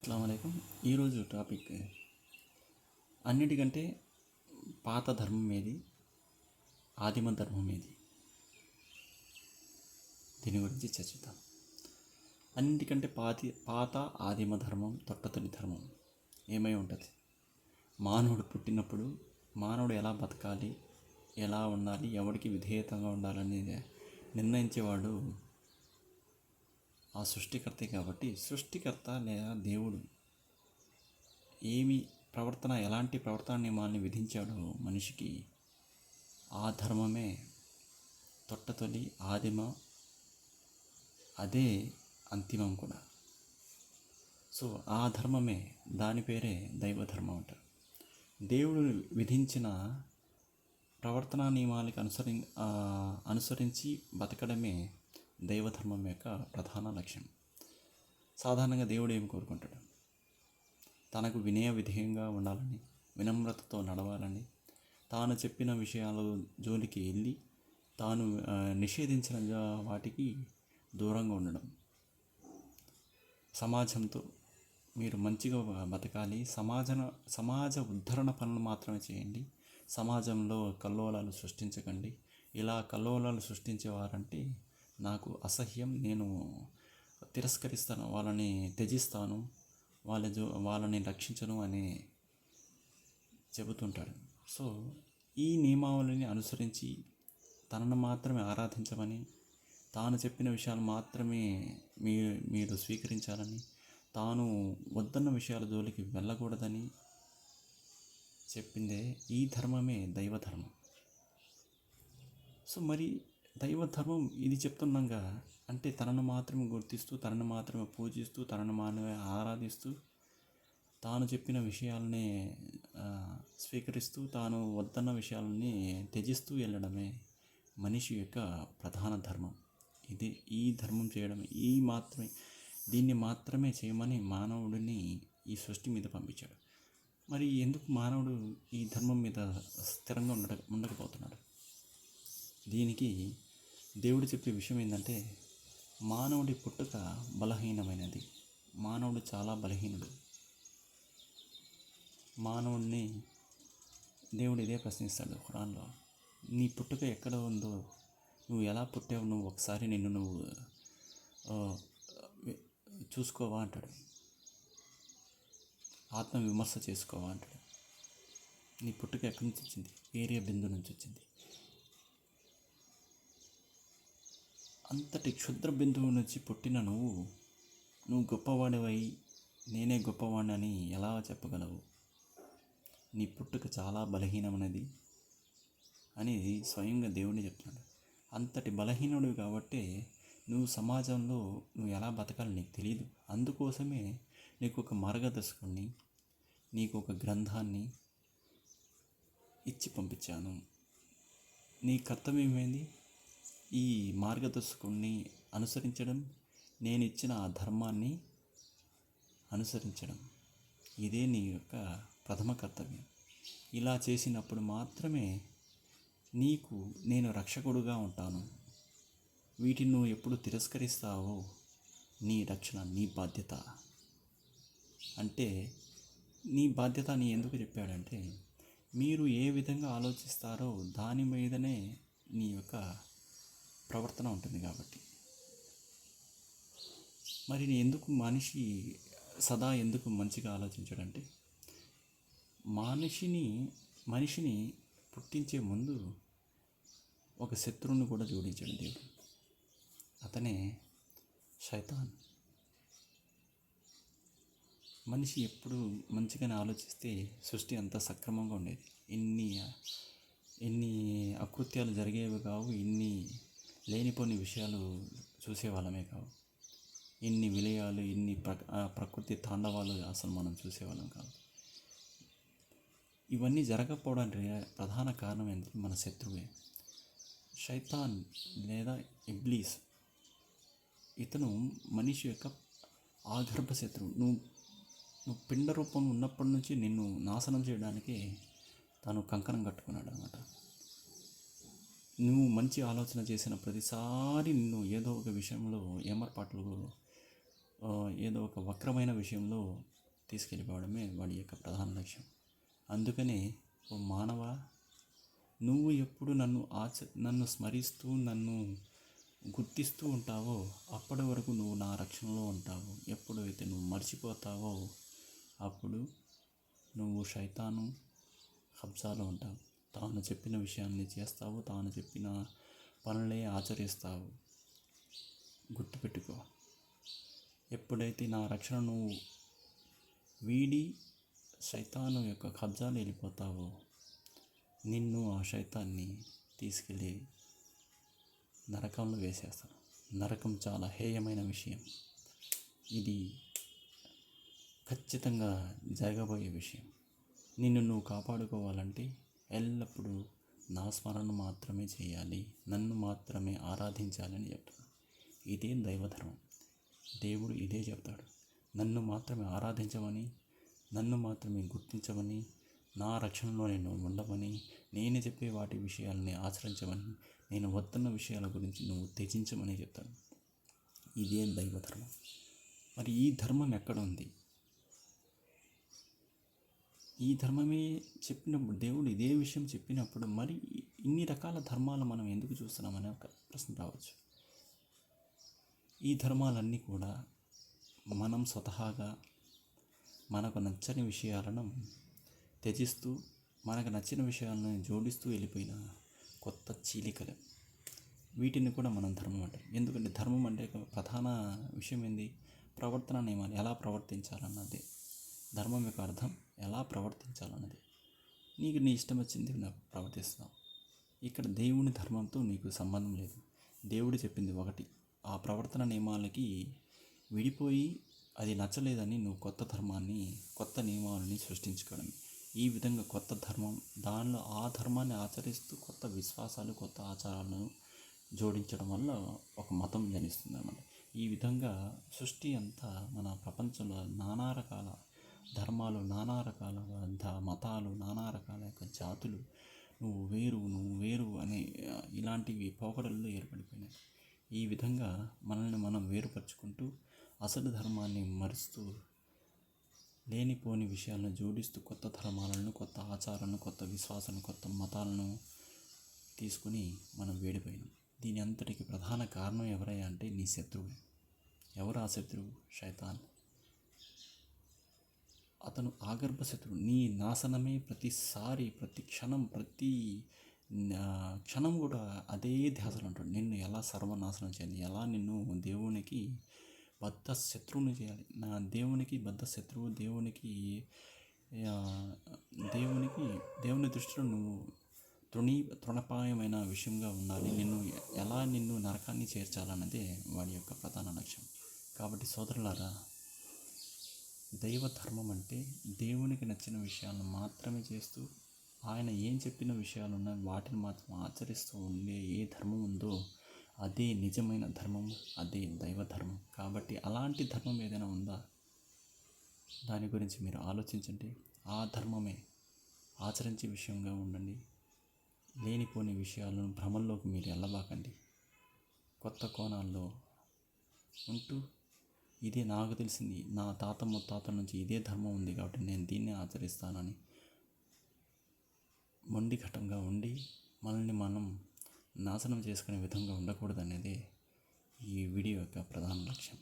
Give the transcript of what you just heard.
అస్సలం ఈరోజు టాపిక్ అన్నిటికంటే పాత ధర్మం ఏది? ఆదిమ ధర్మం ఏది? దీని గురించి చర్చిద్దాం. అన్నిటికంటే పాతి పాత ఆదిమ ధర్మం తొట్టతొలి ధర్మం ఏమై ఉంటుంది? మానవుడు పుట్టినప్పుడు మానవుడు ఎలా బతకాలి? ఎలా ఉండాలి? ఎవరికి విధేయతంగా ఉండాలనేది నిర్ణయించేవాడు ఆ సృష్టికర్తే కాబట్టి సృష్టికర్త లేదా దేవుడు ఏమి ప్రవర్తన ఎలాంటి ప్రవర్తన నియమాల్ని విధించాడో మనిషికి ఆ ధర్మమే తొట్టతొలి ఆదిమ అదే అంతిమం కూడా. సో ఆ ధర్మమే దాని పేరే దైవ ధర్మం అంటారు దేవుడు విధించిన ప్రవర్తనా నియమాలకు అనుసరి అనుసరించి బతకడమే దైవధర్మం యొక్క ప్రధాన లక్ష్యం. సాధారణంగా దేవుడు ఏం కోరుకుంటాడు? తనకు వినయ విధేయంగా ఉండాలని వినమ్రతతో నడవాలని తాను చెప్పిన విషయాలు జోలికి వెళ్ళి తాను నిషేధించిన వాటికి దూరంగా ఉండడం. సమాజంతో మీరు మంచిగా బతకాలి. సమాజ సమాజ ఉద్ధరణ పనులు మాత్రమే చేయండి. సమాజంలో కల్లోలాలు సృష్టించకండి. ఇలా కల్లోలాలు సృష్టించేవారంటే నాకు అసహ్యం నేను తిరస్కరిస్తాను వాళ్ళని త్యజిస్తాను వాళ్ళ జో వాళ్ళని రక్షించను అని చెబుతుంటాడు. సో ఈ నియమావళిని అనుసరించి తనను మాత్రమే ఆరాధించమని తాను చెప్పిన విషయాలు మాత్రమే మీ మీరు స్వీకరించాలని తాను వద్దన్న విషయాల జోలికి వెళ్ళకూడదని చెప్పిందే ఈ ధర్మమే దైవ ధర్మం సో మరి దైవ ధర్మం ఇది చెప్తున్నాగా అంటే తనను మాత్రమే గుర్తిస్తూ తనను మాత్రమే పూజిస్తూ తనను మాత్రమే ఆరాధిస్తూ తాను చెప్పిన విషయాలనే స్వీకరిస్తూ తాను వద్దన్న విషయాలని త్యజిస్తూ వెళ్ళడమే మనిషి యొక్క ప్రధాన ధర్మం. ఇది ఈ ధర్మం చేయడం ఈ మాత్రమే దీన్ని మాత్రమే చేయమని మానవుడిని ఈ సృష్టి మీద పంపించాడు. మరి ఎందుకు మానవుడు ఈ ధర్మం మీద స్థిరంగా ఉండ ఉండకపోతున్నాడు? దీనికి దేవుడు చెప్పే విషయం ఏంటంటే మానవుడి పుట్టుక బలహీనమైనది. మానవుడు చాలా బలహీనుడు. మానవుడిని దేవుడు ఇదే ప్రశ్నిస్తాడు ఖురాన్లో. నీ పుట్టుక ఎక్కడ ఉందో నువ్వు ఎలా పుట్టావు నువ్వు ఒకసారి నిన్ను నువ్వు చూసుకోవా అంటాడు. ఆత్మ విమర్శ చేసుకోవా అంటాడు. నీ పుట్టుక ఎక్కడి నుంచి వచ్చింది? ఏరియా బిందు నుంచి వచ్చింది. అంతటి క్షుద్ర బిందువు నుంచి పుట్టిన నువ్వు నువ్వు గొప్పవాడివై నేనే గొప్పవాడిని ఎలా చెప్పగలవు? నీ పుట్టుక చాలా బలహీనమైనది అని స్వయంగా దేవుడిని చెప్తున్నాడు. అంతటి బలహీనుడు కాబట్టి నువ్వు సమాజంలో నువ్వు ఎలా బతకాలి నీకు తెలియదు అందుకోసమే నీకు ఒక మార్గదర్శకుడిని నీకు ఒక గ్రంథాన్ని ఇచ్చి పంపించాను. నీ కర్తవ్యం ఏంది? ఈ మార్గదర్శకుడిని అనుసరించడం నేను ఇచ్చిన ఆ ధర్మాన్ని అనుసరించడం ఇదే నీ యొక్క ప్రథమ కర్తవ్యం. ఇలా చేసినప్పుడు మాత్రమే నీకు నేను రక్షకుడుగా ఉంటాను. వీటిని నువ్వు ఎప్పుడు తిరస్కరిస్తావో నీ రక్షణ నీ బాధ్యత. అంటే నీ బాధ్యత నీ ఎందుకు చెప్పాడంటే మీరు ఏ విధంగా ఆలోచిస్తారో దాని మీదనే నీ యొక్క ప్రవర్తన ఉంటుంది కాబట్టి. మరి ఎందుకు మనిషి సదా ఎందుకు మంచిగా ఆలోచించాడంటే మనిషిని మనిషిని పుట్టించే ముందు ఒక శత్రువుని కూడా జోడించాడు దేవుడు. అతనే శైతాన్. మనిషి ఎప్పుడు మంచిగానే ఆలోచిస్తే సృష్టి అంతా సక్రమంగా ఉండేది. ఇన్ని ఎన్ని అకృత్యాలు జరిగేవి కావు ఇన్ని లేనిపోని విషయాలు చూసేవాళ్ళమే కావు. ఇన్ని విలయాలు ఇన్ని ప్ర ఆ ప్రకృతి తాండవాలు అసలు మనం చూసేవాళ్ళం కాదు. ఇవన్నీ జరగకపోవడానికి ప్రధాన కారణం ఏంటంటే మన శత్రువే. శైతాన్ లేదా ఇబ్లీస్ ఇతను మనిషి యొక్క ఆగర్భ శత్రువు నువ్వు నువ్వు పిండ రూపం ఉన్నప్పటి నుంచి నిన్ను నాశనం చేయడానికి తాను కంకణం కట్టుకున్నాడు అనమాట నువ్వు మంచి ఆలోచన చేసిన ప్రతిసారి నిన్ను ఏదో ఒక విషయంలో ఏమర్పాట్లు ఏదో ఒక వక్రమైన విషయంలో తీసుకెళ్ళిపోవడమే వాడి యొక్క ప్రధాన లక్ష్యం. అందుకనే ఓ మానవ నువ్వు ఎప్పుడు నన్ను ఆచ నన్ను స్మరిస్తూ నన్ను గుర్తిస్తూ ఉంటావో అప్పటి వరకు నువ్వు నా రక్షణలో ఉంటావు. ఎప్పుడైతే నువ్వు మర్చిపోతావో అప్పుడు నువ్వు శైతాను హబ్జాలో ఉంటావు. తాను చెప్పిన విషయాన్ని చేస్తావు తాను చెప్పిన పనులే ఆచరిస్తావు. గుర్తుపెట్టుకో. ఎప్పుడైతే నా రక్షణ నువ్వు వీడి శైతాను యొక్క కబ్జాలు వెళ్ళిపోతావో నిన్ను ఆ శైతాన్ని తీసుకెళ్ళి నరకంలో వేసేస్తాను. నరకం చాలా హేయమైన విషయం. ఇది ఖచ్చితంగా జరగబోయే విషయం. నిన్ను నువ్వు కాపాడుకోవాలంటే ఎల్లప్పుడూ నా స్మరణ మాత్రమే చేయాలి నన్ను మాత్రమే ఆరాధించాలని చెప్తాడు ఇదే దైవధర్మం. దేవుడు ఇదే చెప్తాడు. నన్ను మాత్రమే ఆరాధించమని నన్ను మాత్రమే గుర్తించమని నా రక్షణలో నేను ఉండమని నేను చెప్పే వాటి విషయాలని ఆచరించమని నేను వస్తున్న విషయాల గురించి నువ్వు త్యజించమని చెప్తాను ఇదే దైవధర్మం. మరి ఈ ధర్మం ఎక్కడ ఉంది? ఈ ధర్మమే చెప్పినప్పుడు దేవుడు ఇదే విషయం చెప్పినప్పుడు మరి ఇన్ని రకాల ధర్మాలు మనం ఎందుకు చూస్తున్నామనే ఒక ప్రశ్న రావచ్చు. ఈ ధర్మాలన్నీ కూడా మనం స్వతహాగా మనకు నచ్చని విషయాలను త్యజిస్తూ మనకు నచ్చిన విషయాలను జోడిస్తూ వెళ్ళిపోయిన కొత్త చీలికలు. వీటిని కూడా మనం ధర్మం అంటాం. ఎందుకంటే ధర్మం అంటే ఒక ప్రధాన విషయం ఏంది? ప్రవర్తన నియమాలు. ఎలా ప్రవర్తించాలన్నదే. ధర్మం యొక్క అర్థం ఎలా ప్రవర్తించాలన్నది. నీకు నీ ఇష్టం వచ్చింది నాకు ప్రవర్తిస్తావు ఇక్కడ దేవుని ధర్మంతో నీకు సంబంధం లేదు. దేవుడు చెప్పింది ఒకటి. ఆ ప్రవర్తన నియమాలకి విడిపోయి అది నచ్చలేదని నువ్వు కొత్త ధర్మాన్ని కొత్త నియమాలని సృష్టించుకోవడం. ఈ విధంగా కొత్త ధర్మం దానిలో ఆ ధర్మాన్ని ఆచరిస్తూ కొత్త విశ్వాసాలు కొత్త ఆచారాలను జోడించడం వల్ల ఒక మతం జనిస్తుంది అన్నమాట ఈ విధంగా సృష్టి అంతా మన ప్రపంచంలో నానా రకాల ధర్మాలు నానా రకాల ధ మతాలు నానా రకాల యొక్క జాతులు నువ్వు వేరు నువ్వు వేరు అనే ఇలాంటివి పోకడల్లో ఏర్పడిపోయినాయి. ఈ విధంగా మనల్ని మనం వేరుపరుచుకుంటూ అసలు ధర్మాన్ని మరుస్తూ లేనిపోని విషయాలను జోడిస్తూ కొత్త ధర్మాలను కొత్త ఆచారాలను కొత్త విశ్వాసాలను కొత్త మతాలను తీసుకుని మనం వేడిపోయినాం. దీని అంతటికి ప్రధాన కారణం ఎవరయ్యా అంటే నీ శత్రువు. ఎవరు ఆ శత్రువు? శైతాన్. అతను ఆగర్భ శత్రువు నీ నాశనమే ప్రతిసారి ప్రతి క్షణం ప్రతి క్షణం కూడా అదే ధ్యాసలు అంటాడు నిన్ను ఎలా సర్వనాశనం చేయాలి? ఎలా నిన్ను దేవునికి బద్ధ శత్రువుని చేయాలి? నా దేవునికి బద్ధ శత్రువు దేవునికి దేవునికి దేవుని దృష్టిలో నువ్వు తృణీ తృణపాయమైన విషయంగా ఉండాలి. నిన్ను ఎలా నిన్ను నరకాన్ని చేర్చాలన్నదే వాడి యొక్క ప్రధాన లక్ష్యం. కాబట్టి సోదరులారా దైవ ధర్మం అంటే దేవునికి నచ్చిన విషయాలను మాత్రమే చేస్తూ ఆయన ఏం చెప్పిన విషయాలు ఉన్నాయి వాటిని మాత్రం ఆచరిస్తూ ఉండే ఏ ధర్మం ఉందో అదే నిజమైన ధర్మం అదే దైవ ధర్మం కాబట్టి అలాంటి ధర్మం ఏదైనా ఉందా? దాని గురించి మీరు ఆలోచించండి. ఆ ధర్మమే ఆచరించే విషయంగా ఉండండి. లేనిపోని విషయాలను భ్రమల్లోకి మీరు వెళ్ళబాకండి కొత్త కోణాల్లో ఉంటూ ఇదే నాకు తెలిసింది. నా తాత ముత్తాతల నుంచి ఇదే ధర్మం ఉంది కాబట్టి నేను దీన్నే ఆచరిస్తానని. మొండి ఘటంగా ఉండి మనల్ని మనం నాశనం చేసుకునే విధంగా ఉండకూడదనేదే ఈ వీడియో యొక్క ప్రధాన లక్ష్యం.